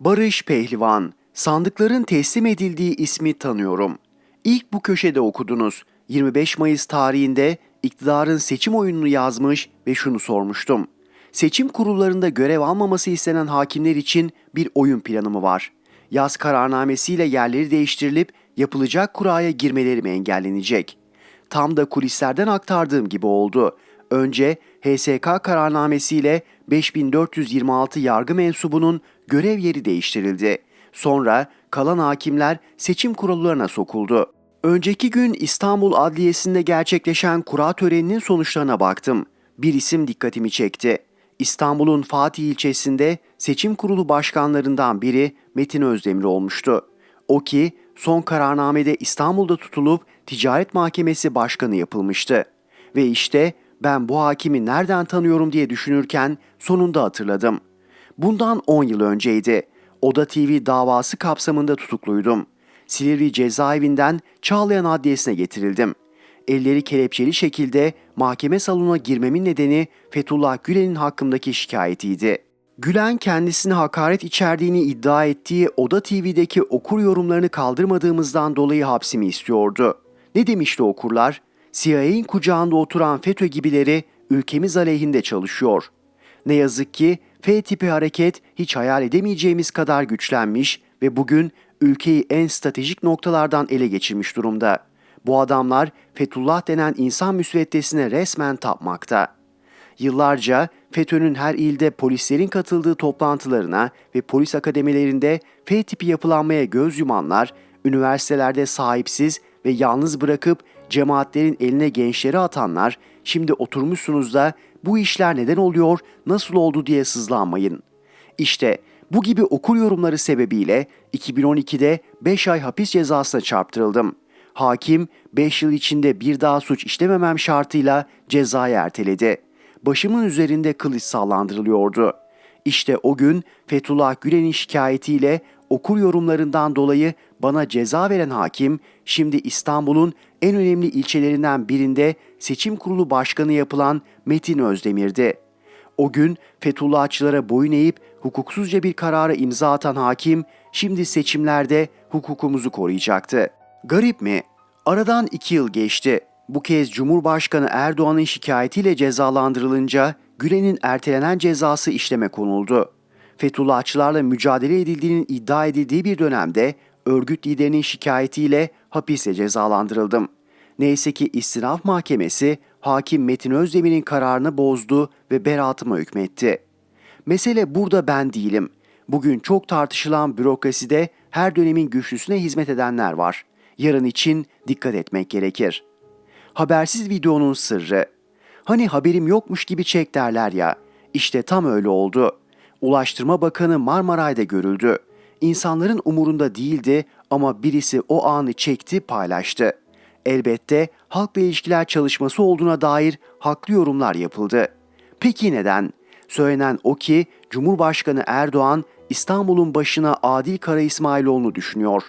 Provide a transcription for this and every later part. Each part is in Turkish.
Barış Pehlivan, sandıkların teslim edildiği ismi tanıyorum. İlk bu köşede okudunuz. 25 Mayıs tarihinde iktidarın seçim oyununu yazmış ve şunu sormuştum. Seçim kurullarında görev almaması istenen hakimler için bir oyun planı mı var? Yaz kararnamesiyle yerleri değiştirilip yapılacak kuraya girmeleri mi engellenecek? Tam da kulislerden aktardığım gibi oldu. Önce HSK kararnamesiyle 5426 yargı mensubunun görev yeri değiştirildi. Sonra kalan hakimler seçim kurullarına sokuldu. Önceki gün İstanbul Adliyesi'nde gerçekleşen kura töreninin sonuçlarına baktım. Bir isim dikkatimi çekti. İstanbul'un Fatih ilçesinde seçim kurulu başkanlarından biri Metin Özdemir olmuştu. O ki son kararnamede İstanbul'da tutulup Ticaret Mahkemesi Başkanı yapılmıştı. Ve işte ben bu hakimi nereden tanıyorum diye düşünürken sonunda hatırladım. Bundan 10 yıl önceydi. Oda TV davası kapsamında tutukluydum. Silivri cezaevinden Çağlayan Adliyesi'ne getirildim. Elleri kelepçeli şekilde mahkeme salonuna girmemin nedeni Fethullah Gülen'in hakkındaki şikayetiydi. Gülen kendisine hakaret içerdiğini iddia ettiği Oda TV'deki okur yorumlarını kaldırmadığımızdan dolayı hapsimi istiyordu. Ne demişti okurlar? CIA'in kucağında oturan FETÖ gibileri ülkemiz aleyhinde çalışıyor. Ne yazık ki F tipi hareket hiç hayal edemeyeceğimiz kadar güçlenmiş ve bugün ülkeyi en stratejik noktalardan ele geçirmiş durumda. Bu adamlar Fethullah denen insan müsveddesine resmen tapmakta. Yıllarca FETÖ'nün her ilde polislerin katıldığı toplantılarına ve polis akademilerinde F tipi yapılanmaya göz yumanlar, üniversitelerde sahipsiz ve yalnız bırakıp cemaatlerin eline gençleri atanlar, şimdi oturmuşsunuz da bu işler neden oluyor, nasıl oldu diye sızlanmayın. İşte bu gibi okur yorumları sebebiyle 2012'de 5 ay hapis cezasına çarptırıldım. Hakim 5 yıl içinde bir daha suç işlememem şartıyla cezayı erteledi. Başımın üzerinde kılıç sallandırılıyordu. İşte o gün Fethullah Gülen'in şikayetiyle okur yorumlarından dolayı bana ceza veren hakim şimdi İstanbul'un en önemli ilçelerinden birinde seçim kurulu başkanı yapılan Metin Özdemir'di. O gün Fethullahçılara boyun eğip hukuksuzca bir karara imza atan hakim şimdi seçimlerde hukukumuzu koruyacaktı. Garip mi? Aradan iki yıl geçti. Bu kez Cumhurbaşkanı Erdoğan'ın şikayetiyle cezalandırılınca Gülen'in ertelenen cezası işleme konuldu. Fethullahçılarla mücadele edildiğinin iddia edildiği bir dönemde örgüt liderinin şikayetiyle hapise cezalandırıldım. Neyse ki istinaf mahkemesi hakim Metin Özdemir'in kararını bozdu ve beraatıma hükmetti. Mesele burada ben değilim. Bugün çok tartışılan bürokraside her dönemin güçlüsüne hizmet edenler var. Yarın için dikkat etmek gerekir. Habersiz videonun sırrı. Hani haberim yokmuş gibi çek derler ya. İşte tam öyle oldu. Ulaştırma Bakanı Marmaray'da görüldü. İnsanların umurunda değildi ama birisi o anı çekti, paylaştı. Elbette halkla ilişkiler çalışması olduğuna dair haklı yorumlar yapıldı. Peki neden? Söylenen o ki Cumhurbaşkanı Erdoğan İstanbul'un başına Adil Kara İsmailoğlu'nu düşünüyor.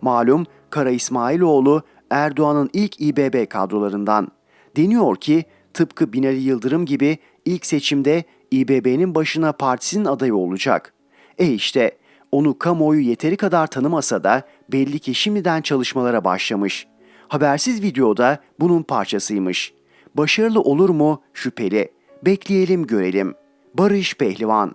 Malum Kara İsmailoğlu Erdoğan'ın ilk İBB kadrolarından. Deniyor ki tıpkı Binali Yıldırım gibi ilk seçimde İBB'nin başına partisinin adayı olacak. E işte onu kamuoyu yeteri kadar tanımasa da belli ki şimdiden çalışmalara başlamış. Habersiz videoda bunun parçasıymış. Başarılı olur mu? Şüpheli. Bekleyelim görelim. Barış Pehlivan